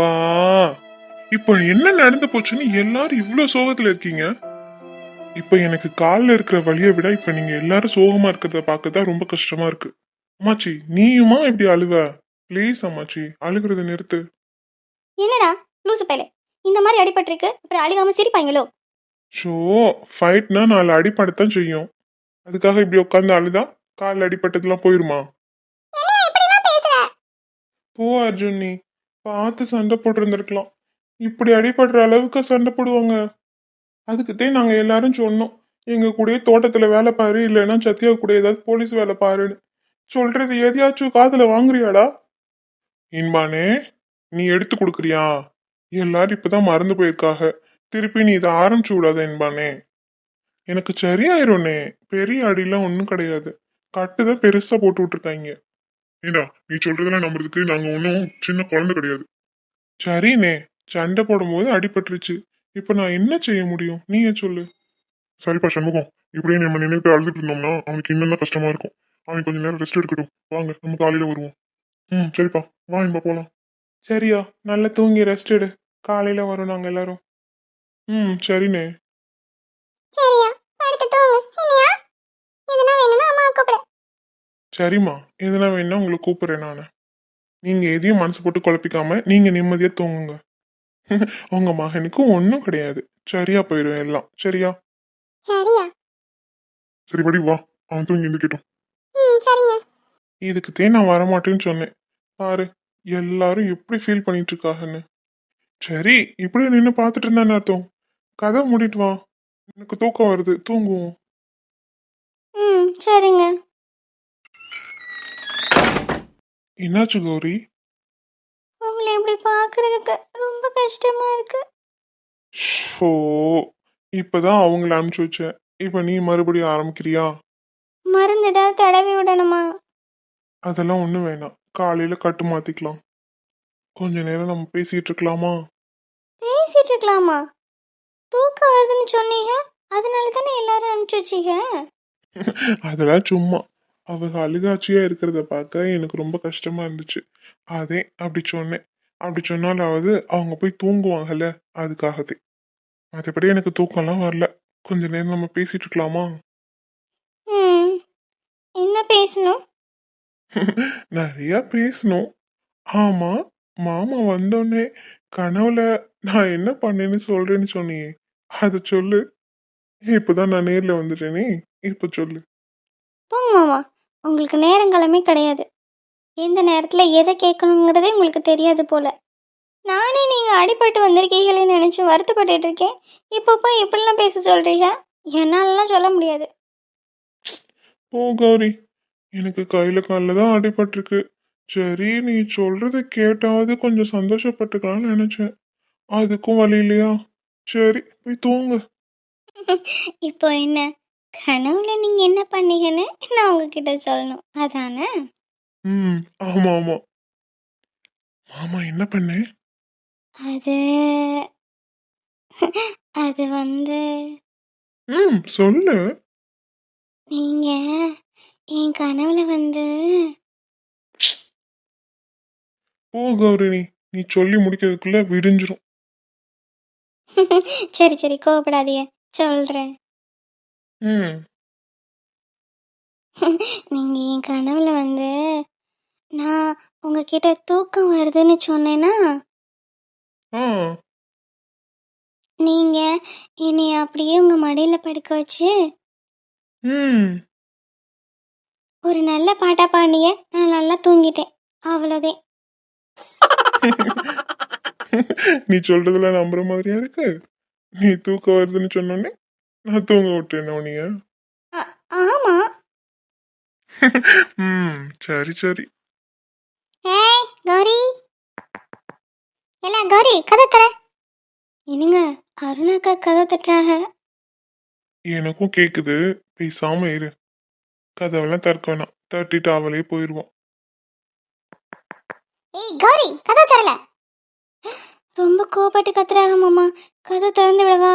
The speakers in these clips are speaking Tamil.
எப்பா இப்போ என்ன நடந்து போச்சுன்னு எல்லாரும் இவ்ளோ சோகத்துல இருக்கீங்க? இப்ப எனக்கு கால்ல இருக்கிற வலியை விட இப்ப நீங்க எல்லாரும் சோகமா இருக்கிறத பார்க்க தான் ரொம்ப கஷ்டமா இருக்கு. அம்மாச்சி நீயுமா இப்படி அழுவ? ப்ளீஸ் அம்மாச்சி அழுகிறத நிறுத்து. என்னடா? லூசு பயலே. இந்த மாதிரி அடிபட்டிருக்கு அப்புறம் அழுகாம சிரிப்பாங்களோ? ஷோ ஃபைட்னா நாலு அடிப்படத்தான் செய்யும். அதுக்காக இப்படி உட்காந்து அழுதா? கால் அடிபட்டதெல்லாம் போயிருமா? போ அர்ஜுன் நீ. பார்த்து சண்டை போட்டிருந்திருக்கலாம். இப்படி அடிபடுற அளவுக்கு சண்டை போடுவாங்க. அதுக்குத்தே நாங்க எல்லாரும் சொன்னோம். எங்க கூடயே தோட்டத்துல வேலை பாரு இல்லைன்னா சத்யா கூட ஏதாவது போலீஸ் வேலை பாருன்னு. சொல்றது எதையாச்சும் காதுல வாங்குறியாடா? இன்பானே நீ எடுத்து கொடுக்குறியா? எல்லாரும் இப்பதான் மறந்து போயிருக்காக. திருப்பி நீ இதை ஆரம்பிச்சு விடாத என்பானே எனக்கு சரியாயிரும்னே. பெரிய அடிலாம் ஒன்றும் கிடையாது. கட்டுதான் பெருசா போட்டு விட்டுருக்காங்க. ஏண்டா நீ சொல்றதெல்லாம் நம்புறதுக்கு நாங்க ஒன்றும் சின்ன குழந்தை கிடையாது. சரிண்ணே சண்டை போடும்போது அடிபட்டுருச்சு. இப்போ நான் என்ன செய்ய முடியும்? நீயே சொல்லு? சரிப்பா சண்முகம். இப்படியே நம்ம நினைவு அழுதுட்டு இருந்தோம்னா அவனுக்கு இன்னும் தான் கஷ்டமா இருக்கும். அவன் கொஞ்ச நேரம் ரெஸ்ட் எடுக்கட்டும். வாங்க நம்ம காலையில வருவோம். ம் சரிப்பா. வா இம்ப போலாம். சரியா நல்லா தூங்கி ரெஸ்ட் எடு. காலையில வரோம் நாங்க எல்லாரும். ம் சரிண்ணே. சரியா அடுத்து தூங்கு இனியா எதுனா வேணும்னா அம்மா கூப்பிடு சரிம்மா எதுனா வேணா உங்களை கூப்பிடுறேன் நான். நீங்க எதையும் மனசு போட்டு குழப்பிக்காம நீங்க நிம்மதியா தூங்குங்க. உங்க மகனுக்கு ஒன்றும் கிடையாது. சரியா போயிடும் எல்லாம். சரியா? சரியா. சரி படி வா. அவன் தூங்கி இருந்துக்கிட்டோம் சரிங்க. இதுக்குத்தே நான் வரமாட்டேன்னு சொன்னேன். பாரு எல்லாரும் எப்படி ஃபீல் பண்ணிட்டு இருக்காங்கன்னு சரி இப்படி நின்று பார்த்துட்டு இருந்தான்னு அர்த்தம்? கதை மூடிட்டு வா. எனக்கு தூக்கம் வருது. தூங்குவோம். ம் சரிங்க. என்னாச்சு கௌரி? உங்களை இப்படி பார்க்கறதுக்கு ரொம்ப கஷ்டமா இருக்கு. ஷோ இப்பதான் அவங்கள அனுப்பிச்சு வச்சேன். இப்ப நீ மறுபடியும் ஆரம்பிக்கிறியா? மருந்து ஏதாவது தடவி விடணுமா? அதெல்லாம் ஒண்ணும் வேணாம். காலையில கட்டு மாத்திக்கலாம். கொஞ்ச நேரம் நம்ம பேசிட்டு இருக்கலாமா? பேசிட்டு இருக்கலாமா? தூக்கம் வருதுன்னு சொன்னீங்க. அதனால தானே எல்லாரும் அனுப்பிச்சு வச்சீங்க? அதெல்லாம் சும்மா. அவங்க அழுகாட்சியா இருக்கிறத பார்க்க எனக்கு ரொம்ப கஷ்டமா இருந்துச்சு. அதே அப்படி சொன்னேன். அப்படி சொன்னாலாவது அவங்க போய் தூங்குவாங்கல்ல அதுக்காகவே. மற்றபடி எனக்கு தூக்கம்லாம் வரல. கொஞ்ச நேரம் நம்ம பேசிட்டு இருக்கலாமா? என்ன பேசணும்? நிறைய பேசணும். ஆமா மாமா வந்தோடனே கனவுல நான் என்ன பண்ணேன்னு சொல்றேன்னு சொன்னியே. அத சொல்லு. இப்பதான் நான் நேர்ல வந்துட்டேனே. இப்ப சொல்லு. போங்க மாமா. உங்களுக்கு நேரங்காலமே கிடையாது. எந்த நேரத்தில் எதை கேட்கணுங்கிறதே உங்களுக்கு தெரியாது போல. நானே நீங்கள் அடிபட்டு வந்திருக்கீங்களேன்னு நினச்சி வருத்தப்பட்டுட்டு இருக்கேன். இப்போ போய் இப்படிலாம் பேச சொல்கிறீங்க என்னாலலாம் சொல்ல முடியாது. ஓ கௌரி. எனக்கு கையில காலில் தான் அடிபட்டிருக்கு. சரி நீ சொல்றத கேட்டாவது கொஞ்சம் சந்தோஷப்பட்டுக்கலாம்னு நினைச்சேன். அதுக்கும் வழி இல்லையா? சரி போய் தூங்கு. இப்போ என்ன? கனவுல நீங்கள் என்ன பண்ணீங்கன்னு நான் உங்ககிட்ட சொல்லணும். அதானே? ம் ஆமா ஆமா. மாமா என்ன பண்ணேன் அது அது வந்து ம் சொல்லு. நீங்கள் என் கனவுல வந்து ஓ கௌரி நீ சொல்லி முடிக்கிறதுக்குள்ள விடிஞ்சிரும். சரி சரி கோவப்படாதீங்க. சொல்கிறேன் ம். நீங்க என் கனவுல வந்து நான் உங்ககிட்ட தூக்கம் வருதுன்னு சொன்னேன்னா ஆ நீங்க என்னை அப்படியே உங்க மடியில படுக்க வச்சு ம். ஒரு நல்ல பாட்டா பாடினீங்க. நான் நல்லா தூங்கிட்டேன். அவ்வளோதே. நீ சொல்றதுல நம்புற மாதிரியா இருக்கு? நீ தூக்கம் வருதுன்னு சொன்னோன்னே நான் தூங்க விட்டேன் உனிய ஆமா. ம் சரி சரி. ஏய் கௌரி. எல்லாம் கௌரி கதை தர. என்னங்க அருணாக்கா கதை தட்டுறாங்க எனக்கும் கேக்குது. பேசாம இரு. கதவெல்லாம் திறக்க வேணாம். தட்டிட்டு அவளே போயிருவான் ஏய் கௌரி கதை தரல. ரொம்ப கோபப்பட்டு கத்துறாங்க மாமா. கதை திறந்து விடவா?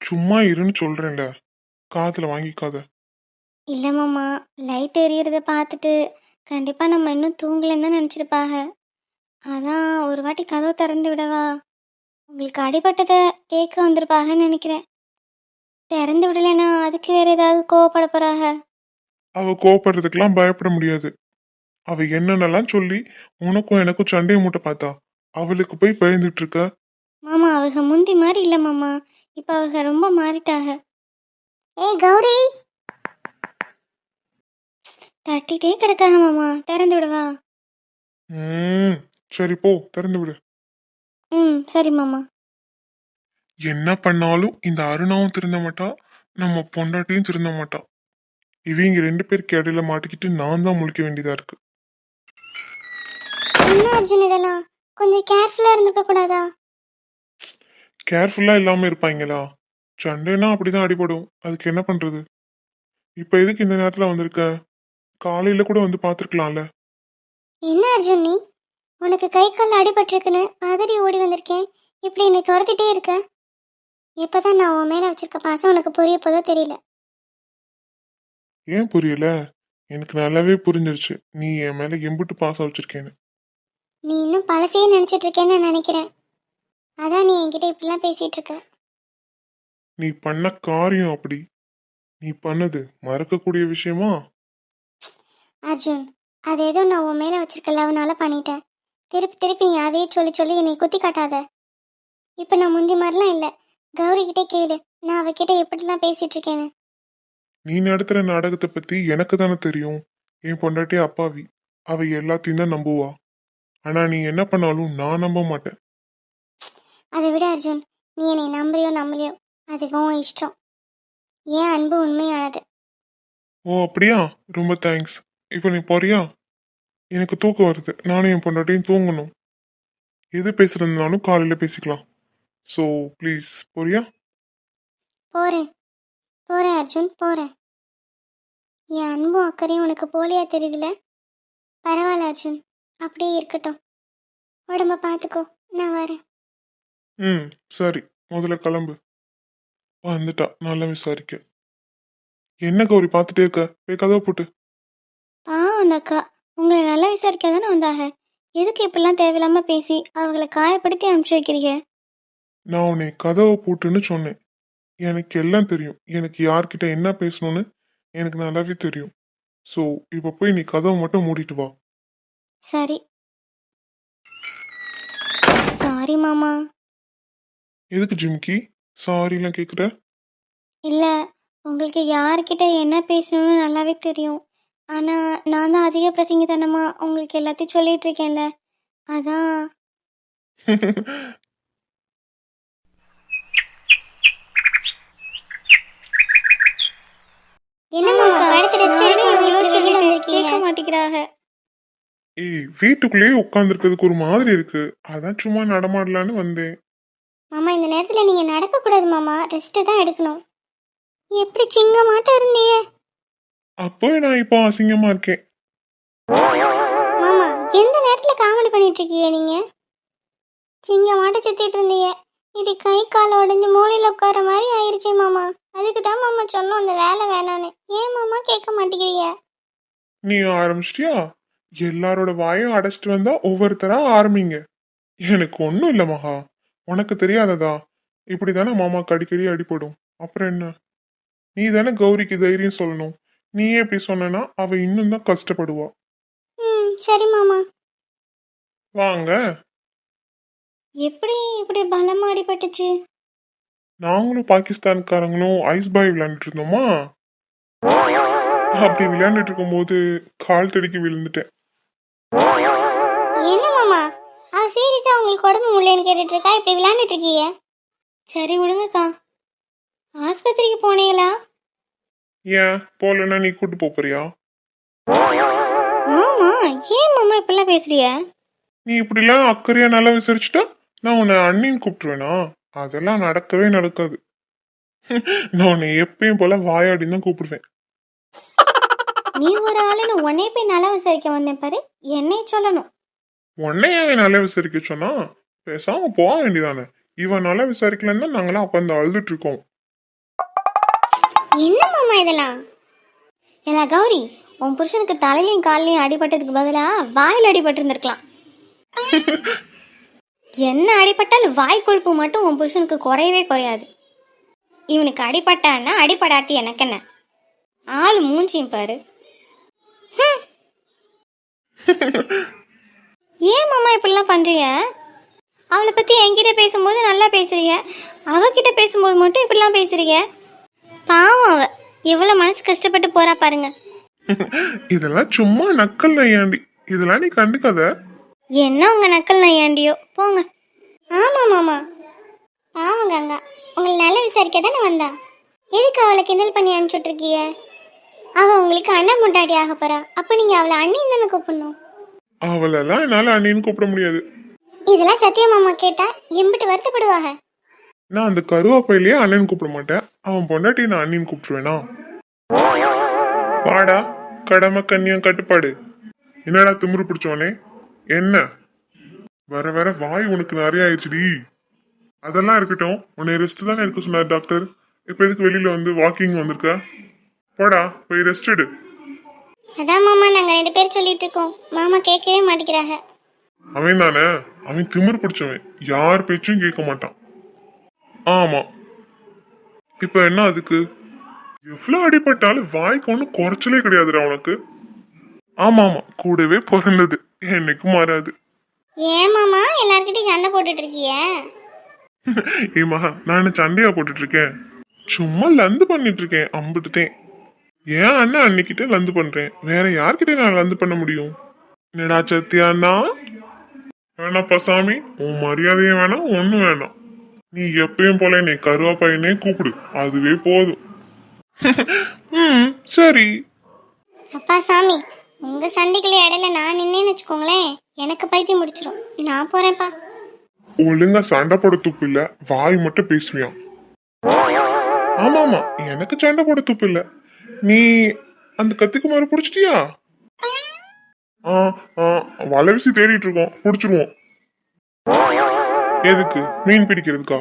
சும்மா இருன்னு சொல்றேன்ல. காதுல வாங்கிக்காத. இல்லை மாமா லைட் எரியறத பார்த்துட்டு கண்டிப்பாக நம்ம இன்னும் தூங்கலைன்னு தான் நினச்சிருப்பாங்க அதான் ஒரு வாட்டி கதவு திறந்து விடவா? உங்களுக்கு அடிபட்டதை கேட்க வந்திருப்பாங்கன்னு நினைக்கிறேன். திறந்து விடலைன்னா அதுக்கு வேற ஏதாவது கோவப்பட போறாக? அவ கோவப்படுறதுக்கெல்லாம் பயப்பட முடியாது. அவ என்னென்னலாம் சொல்லி உனக்கும் எனக்கும் சண்டையை மூட்டை பார்த்தா? அவளுக்கு போய் பயந்துட்டு இருக்க? மாமா அவங்க முந்தி மாதிரி இல்லை மாமா. இப்போ அவங்க ரொம்ப மாறிட்டாக ஏய் கௌரி! தட்டிட்டே கிடக்காக மாமா. திறந்து விடவா? ம் சரி போ. திறந்து விடு. ம் சரி மாமா. என்ன பண்ணாலும் இந்த அருணாவும் திருந்த மாட்டா நம்ம பொண்டாட்டியும் திருந்த மாட்டா. இவங்க ரெண்டு பேருக்கு இடையில மாட்டிக்கிட்டு நான் தான் முழிக்க வேண்டியதா இருக்கு. என்ன அர்ஜுன் இதெல்லாம்? கொஞ்சம் கேர்ஃபுல்லாக இருந்திருக்க கூடாதா? கேர்ஃபுல்லா இல்லாம இருப்பாங்களா சண்டைனா அப்படிதான் அடிபடும். அதுக்கு என்ன பண்றது? இப்ப எதுக்கு இந்த நேரத்துல வந்திருக்க? காலையில கூட வந்து பாத்துருக்கலாம்ல என்ன அர்ஜுன் நீ? உனக்கு கை கால் அடிபட்டிருக்குன்னு பதறி ஓடி வந்திருக்கேன். இப்படி என்னை துரத்திட்டே இருக்க? இப்பதான் நான் உன் மேலே வச்சிருக்க பாசம் உனக்கு புரிய போதோ தெரியல. ஏன் புரியல? எனக்கு நல்லாவே புரிஞ்சிருச்சு. நீ என் மேல எம்பிட்டு பாசம் வச்சிருக்கேன்னு. நீ இன்னும் பழசையே நினைச்சிட்டு இருக்கேன்னு நான் நினைக்கிறேன். அதான் நீ என்கிட்ட இப்படிலாம் பேசிட்டு இருக்க நீ பண்ண காரியம் அப்படி. நீ பண்ணது மறக்கக்கூடிய விஷயமா? அர்ஜுன் அது ஏதோ நான் உன் மேலே வச்சிருக்க லவ்னால பண்ணிட்டேன். திருப்பி திருப்பி நீ அதையே சொல்லி சொல்லி என்னை குத்தி காட்டாத. இப்போ நான் முந்தி மாதிரிலாம் இல்லை. கௌரி கிட்டே கேளு. நான் அவகிட்ட எப்படிலாம் பேசிட்டு இருக்கேன்னு நீ நடத்துற நாடகத்தை பத்தி எனக்கு தானே தெரியும். என் பொண்டாட்டி அப்பாவி. அவ எல்லாத்தையும் தான் நம்புவா. ஆனா நீ என்ன பண்ணாலும் நான் நம்ப மாட்டேன். அதை விட அர்ஜுன். நீ என்னை நம்புறியோ நம்பலையோ அது உன் இஷ்டம். ஏன் அன்பு உண்மையானது? ஓ அப்படியா? ரொம்ப தேங்க்ஸ் இப்போ நீ போறியா? எனக்கு தூக்கம் வருது. நானும் என் பொண்டாட்டியும் தூங்கணும். எது பேசுறதுனாலும் காலையில பேசிக்கலாம். ஸோ ப்ளீஸ் போறியா? போறேன். போறேன் அர்ஜுன் போறேன். என் அன்பும் அக்கறையும் உனக்கு போலியா தெரியுதுல? பரவாயில்ல அர்ஜுன். அப்படியே இருக்கட்டும். உடம்ப பார்த்துக்கோ நான் வரேன். ம் சரி. முதல்ல கிளம்பு. வந்துட்டா. நல்லா விசாரிக்க. என்ன கௌரி பார்த்துட்டே இருக்க? போய் கதவை போட்டு. பாவம் அந்த அக்கா. உங்களை நல்லா விசாரிக்க தானே வந்தாக எதுக்கு இப்படிலாம் தேவையில்லாம பேசி அவங்களை காயப்படுத்தி அனுப்பிச்சு வைக்கிறீங்க? நான் உன்னை கதவை போட்டுன்னு சொன்னேன். எனக்கு எல்லாம் தெரியும். எனக்கு யார்கிட்ட என்ன பேசணும்னு எனக்கு நல்லாவே தெரியும். ஸோ இப்போ போய் நீ கதவை மட்டும் மூடிட்டு வா. சரி. சாரி மாமா. எதுக்கு ஜிம்கி? சாரிலாம் கேட்குற இல்லை உங்களுக்கு யார்கிட்ட என்ன பேசணும்னு நல்லாவே தெரியும். ஆனால் நான் தான் அதிக பிரசங்கித்தனமா உங்களுக்கு எல்லாத்தையும் சொல்லிட்டு இருக்கேன்ல அதான் கேட்க மாட்டேங்கிறாங்க. ஏய் வீட்டுக்குள்ளேயே உட்காந்துருக்கிறதுக்கு ஒரு மாதிரி இருக்கு. அதான் சும்மா நடமாடலான்னு வந்தேன். மாமா இந்த நேரத்தில் நீங்கள் நடக்கக்கூடாது மாமா. ரெஸ்ட்டு தான் எடுக்கணும். எப்படி சிங்கமாட்டம் இருந்தீங்க? அப்போ நான் இப்போ அசிங்கமா இருக்கேன். மாமா எந்த நேரத்தில் காமெடி பண்ணிட்டு இருக்கீங்க நீங்கள் சிங்கமாட்டம் சுற்றிட்டு இருந்தீங்க. இப்படி கை கால் உடஞ்சி மூலையில் உட்கார மாதிரி ஆயிடுச்சு மாமா. அதுக்கு தான் மாமா சொன்னோம் அந்த வேலை வேணான்னு. ஏன் மாமா கேட்க மாட்டேங்கிறீங்க? நீ ஆரம்பிச்சிட்டியா? எல்லாரோட வாயும் அடைச்சிட்டு வந்தா ஒவ்வொருத்தரா ஆரம்பிங்க. எனக்கு ஒன்றும் இல்லை மகா. உனக்கு தெரியாததா? இப்படிதானே மாமாக்கு அடிக்கடி அடிபடும். அப்புறம் என்ன? நீ தானே கௌரிக்கு தைரியம் சொல்லணும். நீயே இப்படி சொன்னனா அவ இன்னும் தான் கஷ்டப்படுவா. ம் சரி மாமா. வாங்க. எப்படி இப்படி பலமா அடிபட்டுச்சு? நாங்களும் பாகிஸ்தான்காரங்களும் ஐஸ் பாய் விளையாண்டுட்டு இருந்தோமா? அப்படி விளையாண்டுட்டு இருக்கும்போது கால் தடுக்கி விழுந்துட்டேன். அவ சீரியஸா உங்களுக்கு உடம்பு முடியலன்னு கேட்டுட்டு இருக்கா இப்படி விளையாண்டுட்டு இருக்கீங்க சரி விடுங்கக்கா. ஆஸ்பத்திரிக்கு போனீங்களா? ஏன்? போலன்னா நீ கூட்டு போப் போறியா? ஆமா ஏன் மாமா இப்படிலாம் பேசுறிய நீ இப்படிலாம் அக்கறையா நல்லா விசாரிச்சுட்டா நான் உன்னை அண்ணின்னு கூப்பிட்டுருவேனா? அதெல்லாம் நடக்கவே நடக்காது. நான் உன்னை எப்பயும் போல வாயாடின்னு தான் கூப்பிடுவேன். நீ ஒரு ஆளுன்னு உன்னைய போய் நல்லா விசாரிக்க வந்தேன் பாரு. என்னை சொல்லணும். உன்னையாவே நல்லா விசாரிக்க சொன்னா பேசாம போக வேண்டியதானே. இவன் நல்லா விசாரிக்கலன்னு தான் நாங்களாம் உட்காந்து அழுதுட்டு இருக்கோம். என்ன மாமா இதெல்லாம்? எல்லா கௌரி உன் புருஷனுக்கு தலையிலையும் கால்லையும் அடிபட்டதுக்கு பதிலா வாயில் அடிபட்டு இருந்திருக்கலாம் என்ன அடிபட்டாலும் வாய் கொழுப்பு மட்டும் உன் புருஷனுக்கு குறையவே குறையாது. இவனுக்கு அடிபட்டான்னா அடிபடாட்டி எனக்கு என்ன? ஆள் மூஞ்சியும் பாரு. ஏன் மாமா இப்படிலாம் பண்றீங்க? அவளை பத்தி என்கிட்ட பேசும்போது நல்லா பேசுறீங்க. அவகிட்ட பேசும்போது மட்டும் இப்படிலாம் பேசுறீங்க. பாவம் அவ. எவ்வளவு மனசு கஷ்டப்பட்டு போறா பாருங்க. இதெல்லாம் சும்மா நக்கல் நையாண்டி இதெல்லாம் நீ கண்டுக்காத. என்ன உங்க நக்கல் நையாண்டியோ போங்க. ஆமா மாமா. பாவங்க அங்க உங்களை நல்லா விசாரிக்க தானே வந்தா. எதுக்கு அவளை கிண்டல் பண்ணி அனுப்பிச்சுட்டு இருக்கீங்க அவ உங்களுக்கு அண்ணன் முண்டாடி ஆக போறா. அப்ப நீங்க அவளை அண்ணின்னு தானே கூப்பிடணும்? அவளெல்லாம் என்னால அண்ணின்னு கூப்பிட முடியாது. இதெல்லாம் சத்திய மாமா கேட்டா எம்பிட்டு வருத்தப்படுவாங்க. நான் அந்த கருவாப்பையிலேயே அண்ணன் கூப்பிட மாட்டேன். அவன் பொண்டாட்டி நான் அண்ணின்னு கூப்பிட்டுருவேனா? வாடா கடமை கண்ணியம் கட்டுப்பாடு. என்னடா திமிரு பிடிச்சவனே? என்ன? வர வர வாய் உனக்கு நிறைய ஆயிடுச்சுடி. அதெல்லாம் இருக்கட்டும். உன்னை ரெஸ்ட் தானே இருக்க சொன்னார் டாக்டர். இப்ப எதுக்கு வெளியில வந்து வாக்கிங் வந்திருக்க? போடா போய் ரெஸ்ட் எடு. அதான் மாமா நாங்க ரெண்டு பேரும் சொல்லிட்டு இருக்கோம் மாமா கேட்கவே மாட்டேங்கிறாங்க. அவன் தானே? அவன் திமிரு பிடிச்சவன். யார் பேச்சும் கேட்க மாட்டான். ஆமா. இப்ப என்ன அதுக்கு? எவ்வளவு அடிபட்டாலும் வாய்க்கு ஒன்றும் குறைச்சலே கிடையாதுடா உனக்கு. ஆமா ஆமா. கூடவே பிறந்தது. என்னைக்கும் மாறாது. ஏன் மாமா? எல்லார்கிட்டயும் சண்டை போட்டுட்டு இருக்கீங்க ஏமா நான் என்ன சண்டையா போட்டுட்டு இருக்கேன் சும்மா லந்து பண்ணிட்டு இருக்கேன் அம்பிட்டுத்தேன். ஏன் அண்ணன் அன்னைக்கிட்ட லந்து பண்றேன்? வேற யார்கிட்ட நான் லந்து பண்ண முடியும்? என்னடா சத்தியாண்ணா வேணாப்பா சாமி உன் மரியாதையும் வேணாம் ஒன்றும் வேணாம். நீ எப்பயும் போல என்னை கருவா பையனே கூப்பிடு. அதுவே போதும். ம் சரி. அப்பா சாமி உங்க சண்டைக்குள்ள இடையில நான் நின்னேன்னு வச்சுக்கோங்களேன். எனக்கு பைத்தியம் முடிச்சிடும் நான் போறேன்ப்பா. ஒழுங்கா சண்டை போட துப்பு இல்ல. வாய் மட்டும் பேசுவியான் ஆமா ஆமா எனக்கு சண்டை போட துப்பு இல்ல. நீ அந்த கத்திக்குமார புடிச்சிட்டியா? ஆ ஆ வலை வீசி தேடிட்டு இருக்கோம் புடிச்சிருவோம். எதுக்கு? மீன் பிடிக்கிறதுக்கா?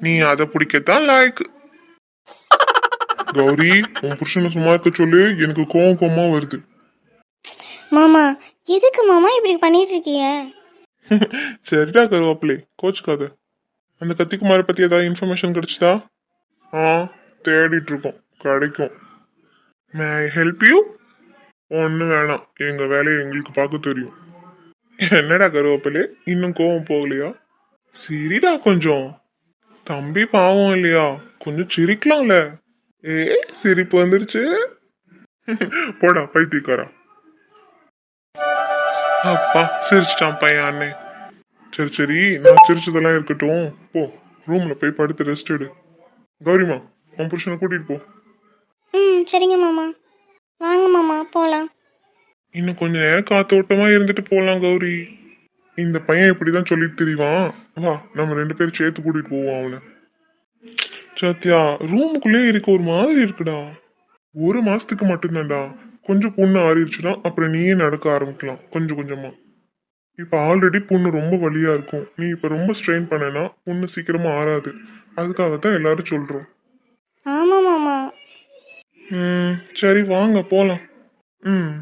நீ அதை பிடிக்கத்தான் லாய்க்கு கௌரி உன் புருஷனை சும்மா இருக்க சொல்லு. எனக்கு கோவம் கோவமா வருது. மாமா எதுக்கு மாமா இப்படி பண்ணிட்டு இருக்கீங்க சரிடா கருவாப்பிள்ளை. கோச்சுக்காத. அந்த கத்திக்குமாரை பத்தி ஏதாவது இன்ஃபர்மேஷன் கிடைச்சதா? ஆ தேடிட்டு இருக்கோம் கிடைக்கும். மே ஐ ஹெல்ப் யூ ஒன்றும் வேணாம். எங்கள் வேலையை எங்களுக்கு பார்க்க தெரியும். என்னடா கருவேப்பிலே? இன்னும் கோவம் போகலையா? சரிடா கொஞ்சம். தம்பி பாவம் இல்லையா? கொஞ்சம் சிரிக்கலாம்ல. ஏ சிரிப்பு வந்துருச்சு. போடா பைத்தியக்காரா. அப்பா சிரிச்சிட்டான் பையன் அண்ணே. சரி சரி நான் சிரிச்சதெல்லாம் இருக்கட்டும். போ ரூம்ல போய் படுத்து ரெஸ்ட் எடு. கௌரிமா உன் புருஷனை கூட்டிட்டு போ. ம் சரிங்க மாமா. வாங்க மாமா போகலாம் இன்னும் கொஞ்ச நேரம் காத்தோட்டமா இருந்துட்டு போலாம் கௌரி. இந்த பையன் இப்படிதான் சொல்லிட்டு திரிவான். வா நம்ம ரெண்டு பேரும் சேர்த்து கூட்டிட்டு போவோம் அவனை. சத்யா ரூமுக்குள்ளே இருக்க ஒரு மாதிரி இருக்குடா. ஒரு மாசத்துக்கு மட்டும்தான்டா. கொஞ்சம் புண்ணு ஆறிடுச்சுன்னா அப்புறம் நீயே நடக்க ஆரம்பிக்கலாம் கொஞ்சம் கொஞ்சமா. இப்ப ஆல்ரெடி புண்ணு ரொம்ப வலியா இருக்கும். நீ இப்ப ரொம்ப ஸ்ட்ரெயின் பண்ணனா புண்ணு சீக்கிரமா ஆறாது. அதுக்காக தான் எல்லாரும் சொல்றோம். ஆமாம் மாமா ம். சரி வாங்க போலாம். ம்.